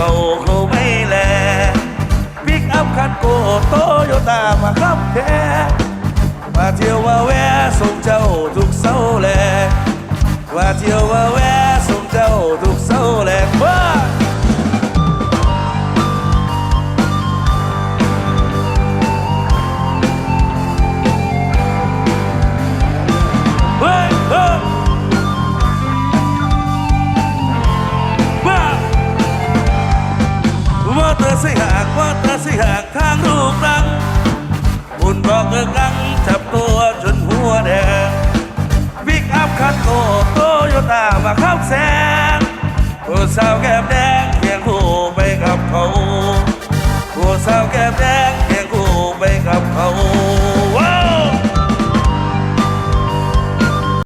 cầu khâu bay lè. Pick up khăn cổ Toyota mà khắp thế. Và chiều vào ve sông châu thuộc sâu lè. Và chiều vào ve sông châu thuộc ว่าเธอสิหากว่าเธอสิหากทางรูปรังบุญบอกเอิกังจับตัวจนหัวแดงวิกอัพคันโตโตโยต้ามาเข้าแสงผู้สาวแก้มแดงเคียงคู่ไปกับเขาผู้สาวแก้มแดง